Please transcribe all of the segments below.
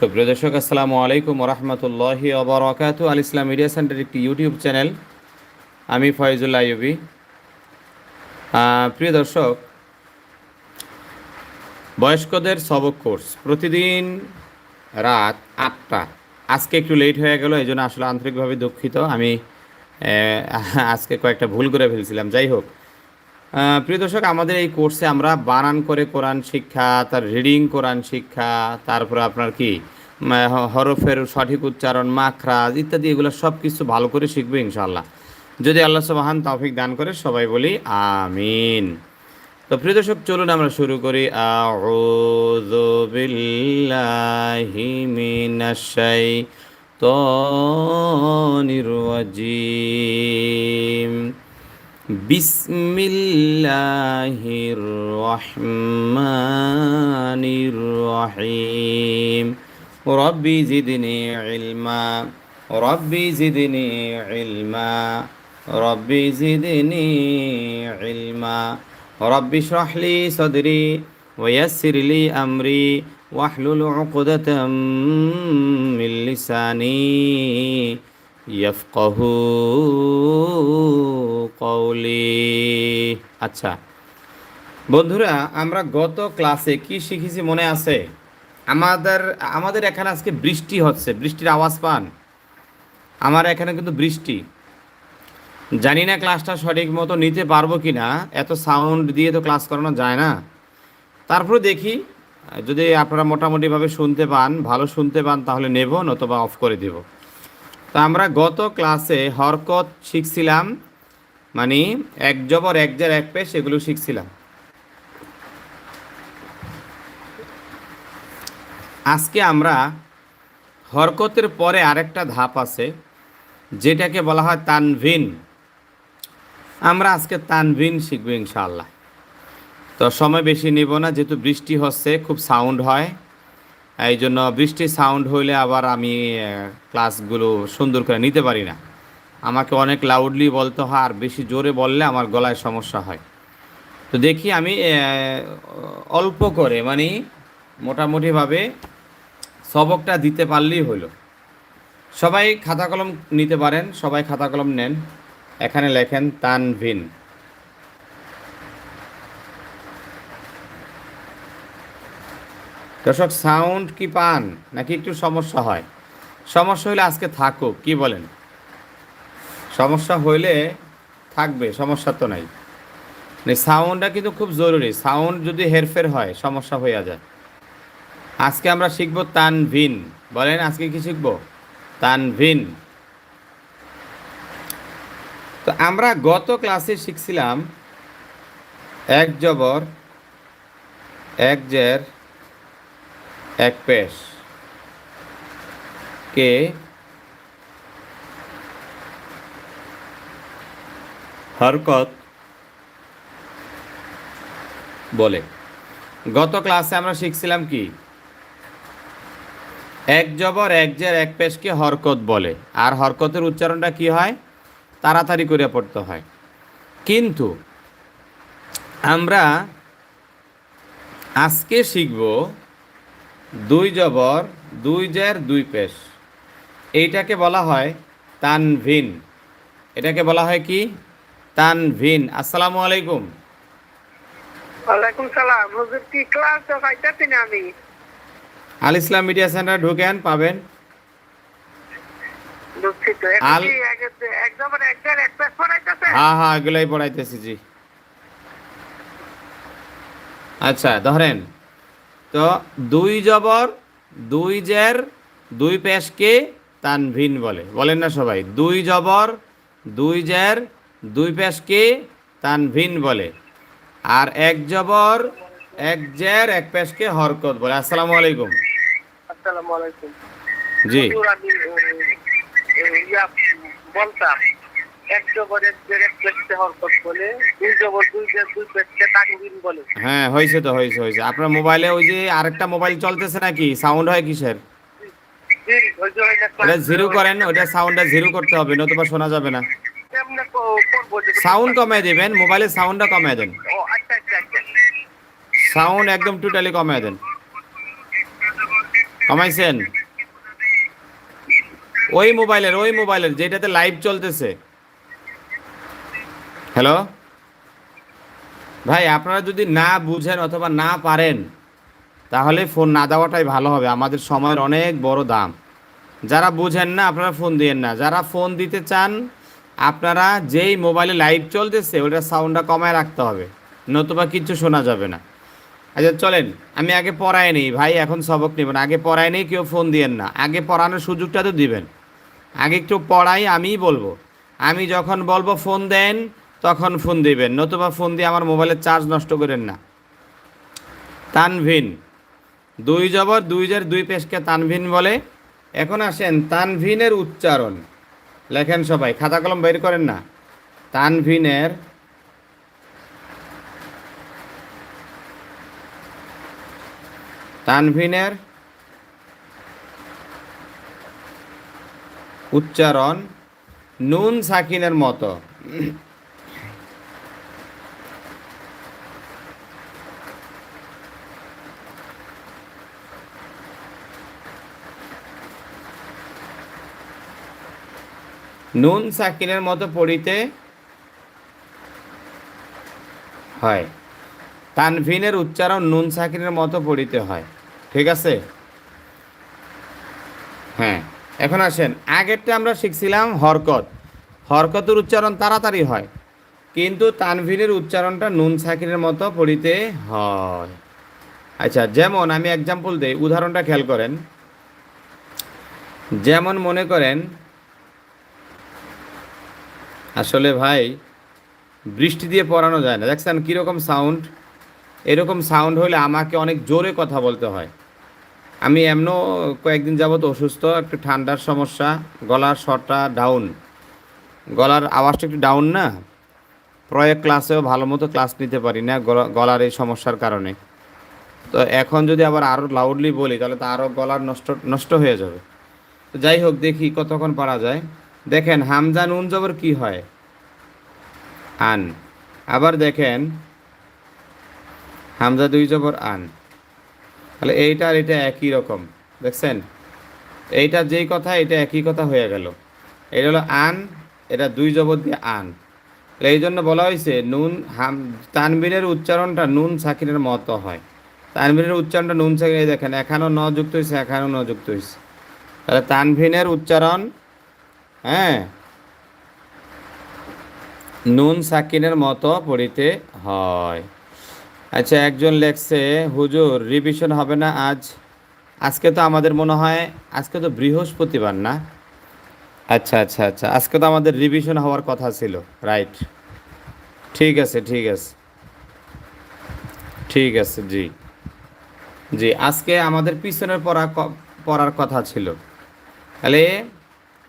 সুপ্রিয় দর্শক, আসসালামু আলাইকুম রহমতুল্লাহি অবরাকাতু আল ইসলাম মিডিয়া সেন্টার একটি ইউটিউব চ্যানেল, আমি ফয়জুল্লাহ ইউবি প্রিয় দর্শক, বয়স্কদের সবক কোর্স, প্রতিদিন রাত আটটা। আজকে একটু লেট হয়ে গেল, এই জন্য আসলে আন্তরিকভাবে দুঃখিত। আমি আজকে কয়েকটা ভুল করে ফেলছিলাম। যাই হোক প্রিয় দর্শক, আমাদের এই কোর্সে আমরা বানান করে কোরআন শিক্ষা, তার রিডিং কোরআন শিক্ষা, তারপর আপনার কি হরফের সঠিক উচ্চারণ, মাখরাজ ইত্যাদি, এগুলো সব কিছু ভালো করে শিখবে ইনশাল্লাহ যদি আল্লাহ সুবহান তৌফিক দান করে, সবাই বলি আমিন। তো প্রিয় দর্শক, চলুন আমরা শুরু করি। আউযু بسم الله الرحمن الرحيم ربي زدني علما ربي زدني علما ربي زدني علما ربي اشرح لي صدري ويسر لي أمري واحلل عقدة من لساني ইয়াফকাহু কওলি। আচ্ছা বন্ধুরা, আমরা গত ক্লাসে কি শিখেছি মনে আছে? আমাদের আমাদের এখানে আজকে বৃষ্টি হচ্ছে, বৃষ্টির আওয়াজ পান। আমার এখানে কিন্তু বৃষ্টি। জানি না ক্লাসটা সঠিক মতো নিতে পারব কি না এত সাউন্ড দিয়ে তো ক্লাস করানো যায় না। তারপরে দেখি, যদি আপনারা মোটামুটিভাবে শুনতে পান, ভালো শুনতে পান, তাহলে নেব, নতবা অফ করে দেবো। তো আমরা গত ক্লাসে হরকত শিখছিলাম মানে এক জবর, এক জার, এক পেশ এগুলো শিখছিলাম। আজকে আমরা হরকতের পরে আরেকটা ধাপ আছে, যেটাকে বলা হয় তানভিন। আমরা আজকে তানভিন শিখব ইনশাআল্লাহ। তো সময় বেশি নিব না, যেহেতু বৃষ্টি হচ্ছে, খুব সাউন্ড হয়। এই জন্য বৃষ্টির সাউন্ড হইলে আবার আমি ক্লাসগুলো সুন্দর করে নিতে পারি না। আমাকে অনেক লাউডলি বলতে হয়, আর বেশি জোরে বললে আমার গলায় সমস্যা হয়। তো দেখি আমি অল্প করে মানে মোটামুটিভাবে সবকটা দিতে পারলেই হলো। সবাই খাতা কলম নিতে পারেন, সবাই খাতা কলম নেন। এখানে লেখেন তানভিন। দর্শক, সাউন্ড কি পান? নাকি একটু সমস্যা হয়? সমস্যা হলে আজকে থাকুক, কি বলেন? সমস্যা হইলে থাকবে, সমস্যা তো নাই। মানে সাউন্ডটা কিন্তু খুব জরুরি, সাউন্ড যদি হেরফের হয়, সমস্যা হয়ে যায়। আজকে আমরা শিখব তানভিন। বলেন, আজকে কি শিখব? তানভিন। তো আমরা গত ক্লাসে শিখছিলাম, এক জবর, এক জের এক পেশ কে? হরকত। বলে। গত ক্লাসে আমরা শিখছিলাম কি? এক জবর, এক জের, এক পেশকে হরকত বলে। আর হরকতের উচ্চারণটা কি হয়? তাড়াতাড়ি করে পড়তে হয়। কিন্তু আমরা আজকে শিখব দুই জবর দুই জের দুই পেশ। এইটাকে বলা হয় তানভিন। এটাকে বলা হয় কি? তানভিন। আসসালামু আলাইকুম। ওয়ালাইকুম সালাম। হুজুর কি ক্লাস না আমি? আল ইসলাম মিডিয়া সেন্টার ঢুকেন পাবেন। আল- একদম এক হ্যাঁ হ্যাঁ এগুলাই পড়াইতেছি জি। আচ্ছা ধরেন। তো দুই জবর দুই জের দুই পেশকে তানভিন বলে। বলেন না সবাই দুই জবর দুই জের দুই পেশকে তানভিন বলে। আর এক জবর এক জের এক পেশকে হরকত বলে। আসসালামু আলাইকুম। আসসালামু আলাইকুম। জি। বলতাম এক জবর এক জের হরকত বলে দুই জবর দুই দুই পেজকে তাকবিন বলে। হ্যাঁ হয়েছে তো হয়েছে হয়েছে। আপনার মোবাইলে ওই যে আরেকটা মোবাইল চলতেছে নাকি? সাউন্ড হয় কিসের? ওটা জিরো করেন ওটা সাউন্ডটা জিরো করতে হবে নতুবা শোনা যাবে না। সাউন্ড কমায় দেবেন মোবাইলের সাউন্ডটা কমায় দেন। ও আচ্ছা আচ্ছা আচ্ছা। সাউন্ড একদম টোটালি কমায় দেন। কমাইছেন? ওই মোবাইলের ওই মোবাইলের যেটাতে লাইভ চলতেছে। হ্যালো ভাই, আপনারা যদি না বুঝেন অথবা না পারেন, তাহলে ফোন না দেওয়াটাই ভালো হবে। আমাদের সময়ের অনেক বড় দাম। যারা বুঝেন না, আপনারা ফোন দিয়েন না। যারা ফোন দিতে চান, আপনারা যেই মোবাইলে লাইভ চলতেছে ওটার সাউন্ডটা কমায় রাখতে হবে। নতুবা কিচ্ছু শোনা যাবে না। আচ্ছা চলেন। আমি আগে পড়াই নেই। ভাই, এখন সবক নেবেন। আগে পড়াই নেই, কেউ ফোন দিয়েন না। আগে পড়ানোর সুযোগটা তো দিবেন। আগে একটু পড়াই, আমিই বলব। আমি যখন বলব ফোন দেন তখন ফোন দিবেন, নতুবা ফোন দিয়ে আমার মোবাইলের চার্জ নষ্ট করেন না। তানভিন, দুই জবর, দুই জের দুই পেশকে তানভিন বলে। এখন আসেন, তানভিনের উচ্চারণ। লেখেন সবাই, খাতা কলম বের করেন না। তানভিনের তানভিনের উচ্চারণ নুন সাকিনের মতো। নুন সাকিনের মতো পড়িতে হয়। তানভিনের উচ্চারণ নুন সাকিনের মতো পড়িতে হয়। ঠিক আছে? হ্যাঁ এখন আসেন। আগেরটা আমরা শিখছিলাম হরকত। হরকতের উচ্চারণ তাড়াতাড়ি হয়, কিন্তু তানভিনের উচ্চারণটা নুন সাকিনের মতো পড়িতে হয়। আচ্ছা যেমন আমি এক্সাম্পল দিই, উদাহরণটা খেয়াল করেন। যেমন মনে করেন আসলে ভাই, বৃষ্টি দিয়ে পড়ানো যায় না। দেখছেন কীরকম সাউন্ড এরকম সাউন্ড হলে আমাকে অনেক জোরে কথা বলতে হয়। আমি এমনও কয়েকদিন যাবত অসুস্থ, একটু ঠান্ডার সমস্যা, গলার স্বরটা ডাউন গলার আওয়াজটা একটু ডাউন না? প্রয়োগ ক্লাসেও ভালো মতো ক্লাস নিতে পারি না গলা- গলার এই সমস্যার কারণে। তো এখন যদি আবার আরও লাউডলি বলি, তাহলে তো আরও গলার নষ্ট নষ্ট হয়ে যাবে। তো যাই হোক, দেখি কতক্ষণ পারা যায়। দেখেন হামজা নুন জবর কি হয়? আন। আবার দেখেন হামজা দুই জবর আন। তাহলে এইটা আর এটা একই রকম, দেখছেন? এইটা যেই কথা, এটা একই কথা হয়ে গেল। এটা হলো আন, এটা দুই জবর দিয়ে আন। এই জন্য বলা হয়েছে নুন হাম তানবিনের উচ্চারণটা নুন সাকিনের মতো হয়। তানভিনের উচ্চারণটা নুন সাকিন দেখেন, এখানেও ন যুক্ত হয়েছে, এখানেও ন যুক্ত হয়েছে। তাহলে তানভিনের উচ্চারণ হ্যাঁ। নুন সাকিনের মতো পড়িতে হয়। আচ্ছা একজন লেখছে, হুজুর রিভিশন হবে না আজ। আজকে তো আমাদের মনে হয়, আজকে তো বৃহস্পতিবার না? আচ্ছা আচ্ছা আচ্ছা আজকে তো আমাদের রিভিশন হওয়ার কথা ছিল রাইট ঠিক আছে ঠিক আছে। ঠিক আছে, জি। জি, আজকে আমাদের পিছনের পড়া পড়ার কথা ছিল। তাহলে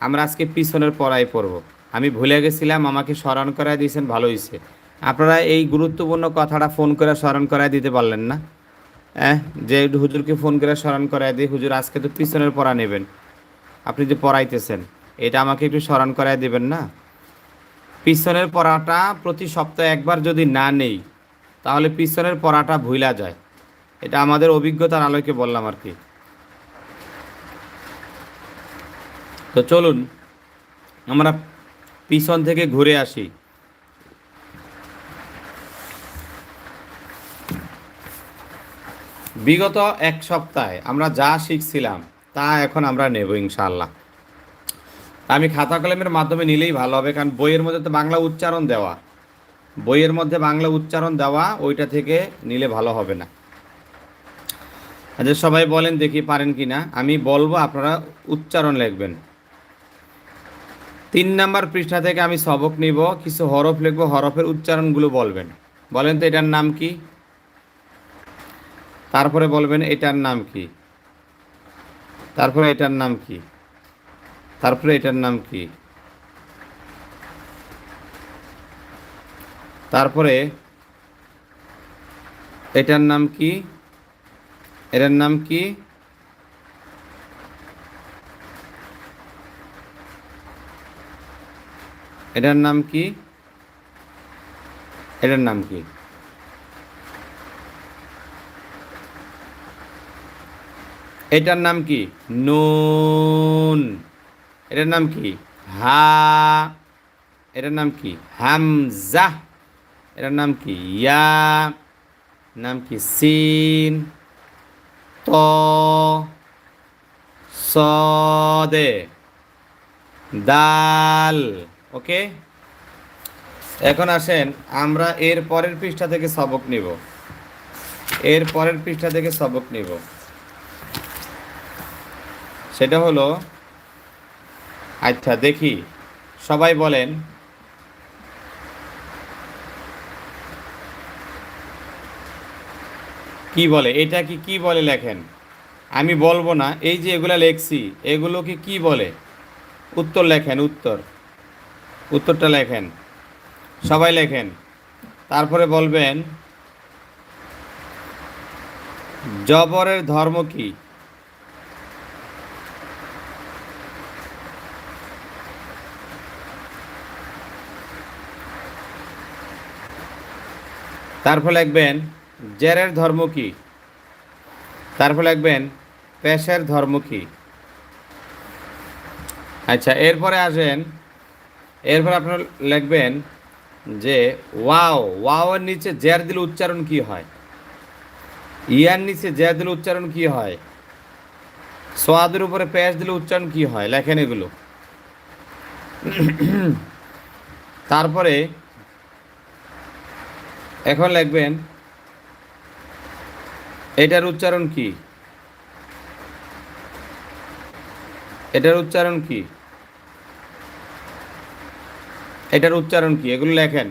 আমরা আজকে পিছনের পড়াই পড়ব। আমি ভুলে গেছিলাম, আমাকে স্মরণ করায় দিয়েছেন, ভালো হয়েছে আপনারা এই গুরুত্বপূর্ণ কথাটা ফোন করে স্মরণ করায় দিতে পারলেন না। হ্যাঁ যে হুজুরকে ফোন করে স্মরণ করায় দিই হুজুর, আজকে তো পিছনের পড়া নেবেন। আপনি যে পড়াইতেছেন, এটা আমাকে একটু স্মরণ করায় দেবেন না? পিছনের পড়াটা প্রতি সপ্তাহে একবার যদি না নেই, তাহলে পিছনের পড়াটা ভুলা যায়। এটা আমাদের অভিজ্ঞতার আলোকে বললাম আর কি। তো চলুন, আমরা পিছন থেকে ঘুরে আসি। বিগত এক সপ্তাহে আমরা যা শিখছিলাম, তা এখন আমরা নেব ইনশাল্লাহ আমি খাতা কলমের মাধ্যমে নিলেই ভালো হবে, কারণ বইয়ের মধ্যে তো বাংলা উচ্চারণ দেওয়া। বইয়ের মধ্যে বাংলা উচ্চারণ দেওয়া, ওইটা থেকে নিলে ভালো হবে না। আচ্ছা সবাই বলেন দেখি পারেন কি না আমি বলব আপনারা উচ্চারণ লিখবেন। তিন নাম্বার পৃষ্ঠা থেকে আমি সবক নিব, কিছু হরফ লিখব, হরফের উচ্চারণগুলো বলবেন। বলেন তো এটার নাম কি? তারপরে বলবেন এটার নাম কি? তারপরে এটার নাম কি? তারপরে এটার নাম কি? তারপরে এটার নাম কি? এটার নাম কি? এটার নাম কি? এটার নাম কি? এটার নাম কি? নুন। এটার নাম কি? হা। এটার নাম কি? হামজা। এটার নাম কি? ইয়া। নাম কি? সিন। ত। সদে দাল। ওকে? এখন আসেন, আমরা এর পরের পৃষ্ঠা থেকে সবক নিব। এর পরের পৃষ্ঠা থেকে সবক নিব। সেটা হলো আচ্ছা দেখি, সবাই বলেন। কি বলে? এটা কি কি বলে লেখেন? আমি বলব না, এই যে এগুলা লেখছি, এগুলোকে কি বলে? উত্তর লেখেন, উত্তর। উত্তরটা লেখেন। সবাই লেখেন। তারপরে বলবেন, জবরের ধর্ম কি? তারপর লিখবেন, জেরের ধর্ম কি? তারপর লিখবেন, পেশের ধর্ম কি? আচ্ছা এরপরে আসেন এরপর আপনার লিখবেন যে, ওয়াও ওয়াও এর নিচে জের দিলে উচ্চারণ কি হয়? ইয়ার নিচে জের দিলে উচ্চারণ কি হয়? সোয়াদের উপরে পেশ দিলে উচ্চারণ কি হয়? লেখেন এগুলো। তারপরে এখন লিখবেন, এটার উচ্চারণ কি? এটার উচ্চারণ কি? এটার উচ্চারণ কি? এগুলো লেখেন।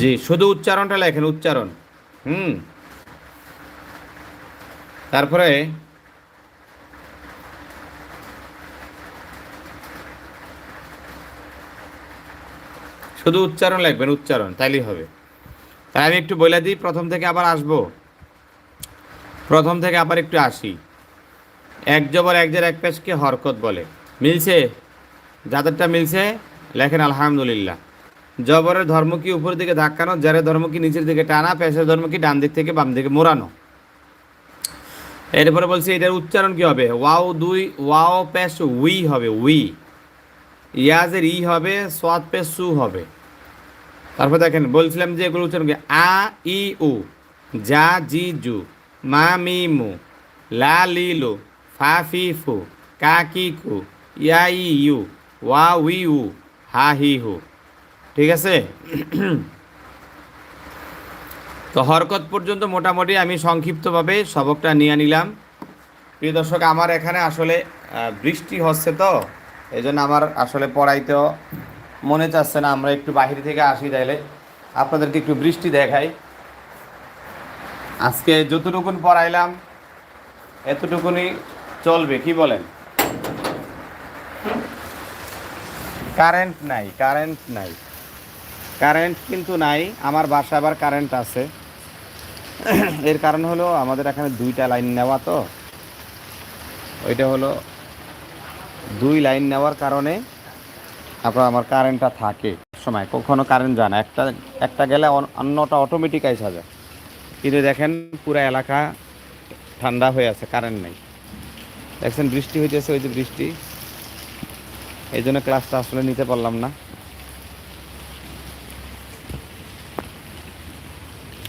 জি শুধু উচ্চারণটা লেখেন উচ্চারণ। হুম। তারপরে শুধু উচ্চারণ লিখবেন, উচ্চারণ, তাইলেই হবে। তাই আমি একটু বলে দিই, প্রথম থেকে আবার আসব। প্রথম থেকে আবার একটু আসি। এক জবর এক জের এক পেশকে হরকত বলে। মিলছে? যাদেরটা মিলছে, লেখেন আলহামদুলিল্লাহ। জবরের ধর্ম কি উপরের দিকে ধাক্কানো, জারের ধর্ম কি নিচের দিকে টানা, পেশের ধর্ম কি ডান দিক থেকে বাম দিকে মোড়ানো? এরপরে বলছি, এটার উচ্চারণ কি হবে? ওয়াও দুই, ওয়াও পেশ উই হবে, উই। ইয়াজের ই হবে, সোয়াদ পেশ সু হবে। তারপর দেখেন, বলছিলাম যে এগুলো উচ্চারণ আ, ই, উ, যা, জি, জু, মা, মি, মু, লা, লি, লু, ফা, ফি, ফু, কা, কি, কু, ইয়া, ই, ইউ, ওয়া, উই, উ, হা, হি, হু। ঠিক আছে? তো হরকত পর্যন্ত মোটামুটি আমি সংক্ষিপ্তভাবে সবকটা নিয়ে নিলাম। প্রিয় দর্শক, আমার এখানে আসলে বৃষ্টি হচ্ছে তো এই জন্য আমার আসলে পড়াইতেও মনে চাচ্ছে না আমরা একটু বাহির থেকে আসি তাইলে। আপনাদেরকে একটু বৃষ্টি দেখাই। আজকে যতটুকুন পড়াইলাম এতটুকুনি চলবে, কি বলেন? কারেন্ট নাই কারেন্ট নাই। কারেন্ট কিন্তু নাই, আমার বাসা আবার কারেন্ট আছে। এর কারণ হলো আমাদের এখানে দুইটা লাইন নেওয়া তো। ওইটা হলো দুই লাইন নেওয়ার কারণে আপনার আমার কারেন্টটা থাকে সময় কখনো কারেন্ট যায় না। একটা একটা গেলে অন্যটা অটোমেটিক আইসা যায়। কিন্তু দেখেন, পুরো এলাকা ঠান্ডা হয়ে আছে কারেন্ট নেই। দেখছেন, বৃষ্টি হইতেছে, ওই যে বৃষ্টি। এই জন্য ক্লাসটা আসলে নিতে পারলাম না।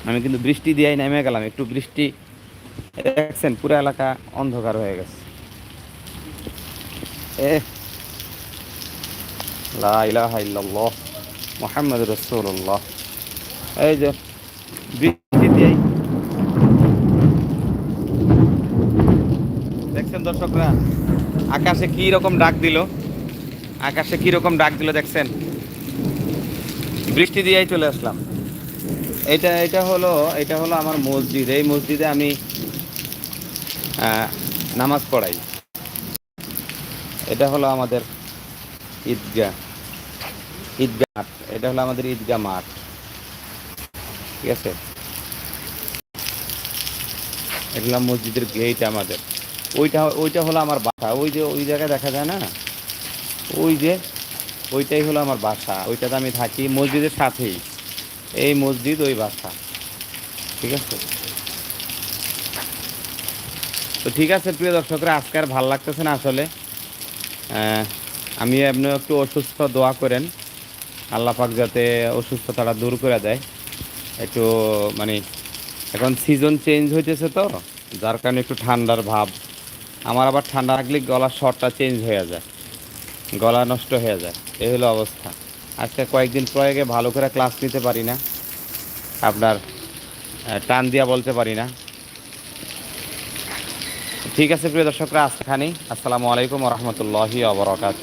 আমি কিন্তু বৃষ্টি দিয়েই নেমে গেলাম, একটু বৃষ্টি। দেখছেন, পুরো এলাকা অন্ধকার হয়ে গেছে। এ লা ইলাহা ইল্লাল্লাহ মুহাম্মদ রাসূলুল্লাহ। এই যে বৃষ্টি দেখছেন দর্শকরা, আকাশে কি রকম ডাক দিল? আকাশে কি রকম ডাক দিল দেখছেন? বৃষ্টি দিয়েই চলে আসলাম। এটা এটা হলো এটা হলো আমার মসজিদ। এই মসজিদে আমি নামাজ পড়াই। এটা হলো আমাদের ঈদগাহ। ঈদগাহ মাঠ এটা হলো আমাদের ঈদগাহ মাঠ। ঠিক আছে? এগুলো মসজিদের গেট আমাদের। ওইটা ওইটা হলো আমার বাসা। ওই যে, ওই জায়গায় দেখা যায় না? ওই যে, ওইটাই হলো আমার বাসা। ওইটাতে আমি থাকি মসজিদের সাথেই। এই মসজিদ, ওই বাসা। ঠিক আছে? তো ঠিক আছে, প্রিয় দর্শকরা, আজকে আর ভালো লাগতেছে না আসলে। আমি আপনি একটু অসুস্থ, দোয়া করেন। আল্লাহ পাক যাতে অসুস্থতাটা দূর করে দেয়। একটু মানে এখন সিজন চেঞ্জ হইতেছে তো, যার কারণে একটু ঠান্ডার ভাব। আমার আবার ঠান্ডা লাগলে গলার স্বরটা চেঞ্জ হয়ে যায়। গলা নষ্ট হয়ে যায়। এই হলো অবস্থা। আজকে কয়েকদিন প্রয়োগে ভালো করে ক্লাস নিতে পারি না। আপনার টান দিয়া বলতে পারি না। ঠিক আছে, প্রিয় দর্শকরা আজখানি আসসালামু আলাইকুম রহমতুল্লাহি আবরকাত